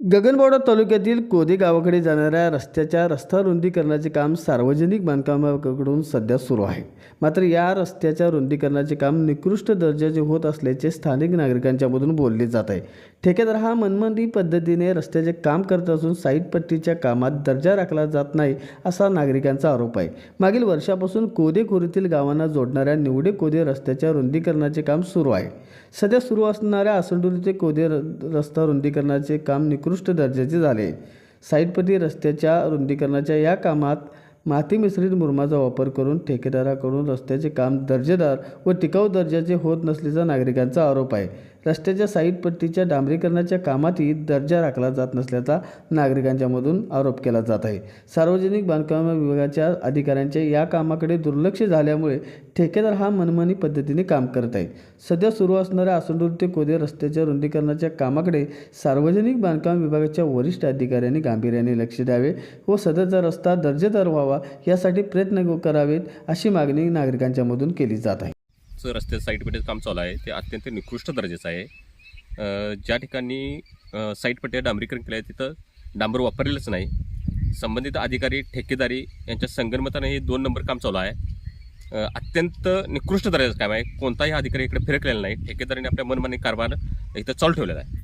गगनबावडा तालुक्यातील कोदे गावाकडे जाणाऱ्या रस्त्याच्या रस्ता रुंदीकरणाचे काम सार्वजनिक बांधकामाकडून सध्या सुरू आहे. मात्र या रस्त्याच्या रुंदीकरणाचे काम निकृष्ट दर्जाचे होत असल्याचे स्थानिक नागरिकांच्यामधून बोलले जात आहे. ठेकेदार हा मनमंदी पद्धतीने रस्त्याचे काम करत असून साईड पट्टीच्या कामात दर्जा राखला जात नाही असा नागरिकांचा आरोप आहे. मागील वर्षापासून कोदे खोरीतील गावांना जोडणाऱ्या निवडे कोदे रस्त्याच्या रुंदीकरणाचे काम सुरू आहे. सध्या सुरू असणाऱ्या आसंडोली ते कोदे र रस्ता रुंदीकरणाचे काम निकृष्ट दर्जाचे झाले. साईडपट्टी रस्त्याच्या रुंदीकरणाच्या या कामात माती मिश्रित मुरमाचा वापर करून ठेकेदाराकडून रस्त्याचे काम दर्जेदार व टिकाऊ दर्जाचे होत नसल्याचा नागरिकांचा आरोप आहे. रस्त्याच्या साईड पट्टीच्या डांबरीकरणाच्या कामातही दर्जा राखला जात नसल्याचा नागरिकांच्यामधून आरोप केला जात आहे. सार्वजनिक बांधकाम विभागाच्या अधिकाऱ्यांच्या या कामाकडे दुर्लक्ष झाल्यामुळे ठेकेदार हा मनमानी पद्धतीने काम करत आहे सध्या सुरू असणाऱ्या आसंडूर ते कोदे रस्त्याच्या रुंदीकरणाच्या कामाकडे सार्वजनिक बांधकाम विभागाच्या वरिष्ठ अधिकाऱ्यांनी गांभीर्याने लक्ष द्यावे व सदरचा रस्ता दर्जेदार व्हावा यासाठी प्रयत्न करावेत अशी मागणी नागरिकांच्यामधून केली जात आहे. चं रस्ते साईडपट्टीचं काम चालू आहे. ते अत्यंत निकृष्ट दर्जाचं आहे. ज्या ठिकाणी साईट साईडपट्ट्या डांबरीकरण केलं आहे तिथं डांबर वापरलेलंच नाही. संबंधित अधिकारी ठेकेदारी यांच्या संगनमताने हे दोन नंबर काम चालू आहे. अत्यंत निकृष्ट दर्जाचं काम आहे. कोणताही अधिकारी इकडे फिरकलेला नाही. ठेकेदारीने आपल्या मनमानी कारभार इथं चालू ठेवलेला आहे.